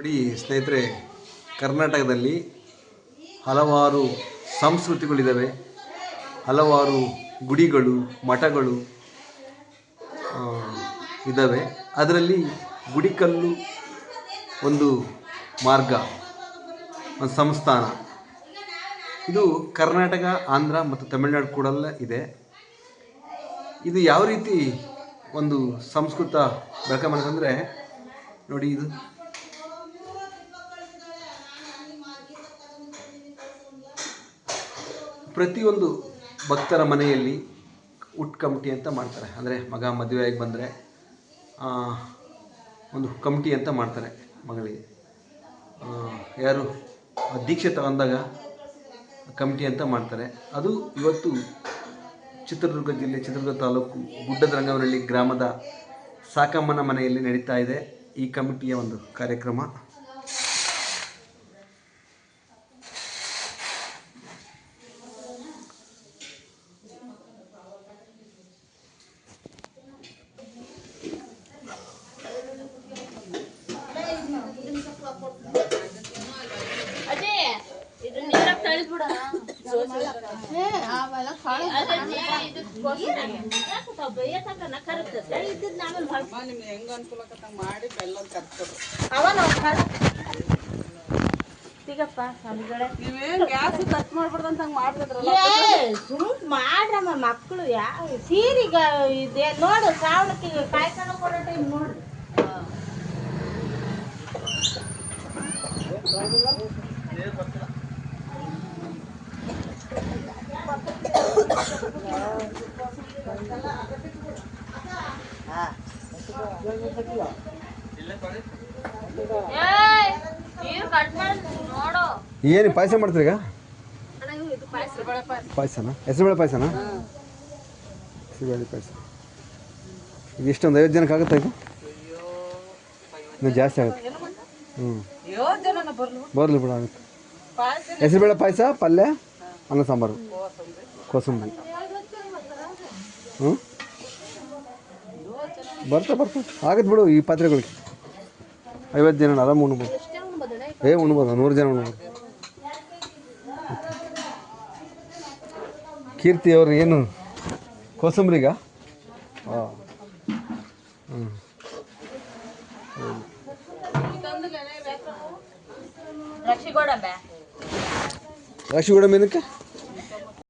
ನೋಡಿ ಸ್ನೇಹಿತರೆ, ಕರ್ನಾಟಕದಲ್ಲಿ ಹಲವಾರು ಸಂಸ್ಕೃತಿಗಳಿದ್ದಾವೆ ಹಲವಾರು ಗುಡಿಗಳು, ಮಠಗಳು ಇದ್ದಾವೆ ಅದರಲ್ಲಿ ಗುಡಿಕಲ್ಲು ಒಂದು ಮಾರ್ಗ, ಒಂದು ಸಂಸ್ಥಾನ. ಇದು ಕರ್ನಾಟಕ, ಆಂಧ್ರ ಮತ್ತು ತಮಿಳುನಾಡು ಕೂಡ ಇದೆ. ಇದು ಯಾವ ರೀತಿ ಒಂದು ಸಂಸ್ಕೃತ ಬೆಳಕ ಅಂದರೆ ನೋಡಿ ಇದು. ಪ್ರತಿಯೊಂದು ಭಕ್ತರ ಮನೆಯಲ್ಲಿ ಉಟ್ ಕಮಿಟಿ ಅಂತ ಮಾಡ್ತಾರೆ. ಅಂದರೆ ಮಗ ಮದುವೆಯಾಗಿ ಬಂದರೆ ಒಂದು ಕಮಿಟಿ ಅಂತ ಮಾಡ್ತಾರೆ ಮಗಳಿಗೆ. ಯಾರು ದೀಕ್ಷೆ ತಗೊಂಡಾಗ ಕಮಿಟಿ ಅಂತ ಮಾಡ್ತಾರೆ. ಅದು ಇವತ್ತು ಚಿತ್ರದುರ್ಗ ಜಿಲ್ಲೆ, ಚಿತ್ರದುರ್ಗ ತಾಲೂಕು ಗುಡ್ಡದ ಗ್ರಾಮದ ಸಾಕಮ್ಮನ ಮನೆಯಲ್ಲಿ ನಡೀತಾ ಇದೆ ಈ ಕಮಿಟಿಯ ಒಂದು ಕಾರ್ಯಕ್ರಮ. ಮಾಡ್ರಮ್ಮ ಮಕ್ಕಳು ಯಾವ ಸೀರಿಗ ಇದೆ ನೋಡು ಶ್ರಾವಣಕ್ಕೆ ಕಾಯ್ಕೊಂಡು ಕೊಡೋ ಏನು ಪಾಯಸ ಮಾಡ್ತೀರಿ ಈಗ? ಪಾಯಸನ? ಹೆಸರುಬೇಳೆ ಪಾಯಸನಾ? ಹೆಸರುಬೇಳೆ ಪಾಯಸ. ಇದು ಎಷ್ಟೊಂದು ಐವತ್ತು ಜನಕ್ಕೆ ಆಗುತ್ತೆ ಇದು ಇನ್ನೂ ಜಾಸ್ತಿ ಆಗುತ್ತೆ. ಹ್ಞೂ ಬರ್ಲು ಬಿಡ ಆಗುತ್ತೆ. ಹೆಸರುಬೇಳೆ ಪಾಯಸ ಪಲ್ಯ ಅನ್ನ ಸಾಂಬಾರು. ಕೋಸಂಬರಿ. ಹ್ಞೂ ಬರ್ತಾ ಬರ್ತಾ. ಆಗತ್ತೆ ಬಿಡು ಈ ಪಾತ್ರೆಗಳಿಗೆ. ಐವತ್ತು ಜನ ಆರಾಮ ಉಣ್ಬೋದು ಏ ಉಣ್ಬೋದು ನೂರು ಜನ ಉಣ್ಬೋದು ಕೀರ್ತಿ ಅವರು ಏನು? ಕೋಸಂಬರಿಗ? ಹಾಂ. ಹ್ಞೂ ರಕ್ಷಿಗೌಡ ಬೇ ರಾಶಿಗೂಡ ಮೇನಕ್ಕೆ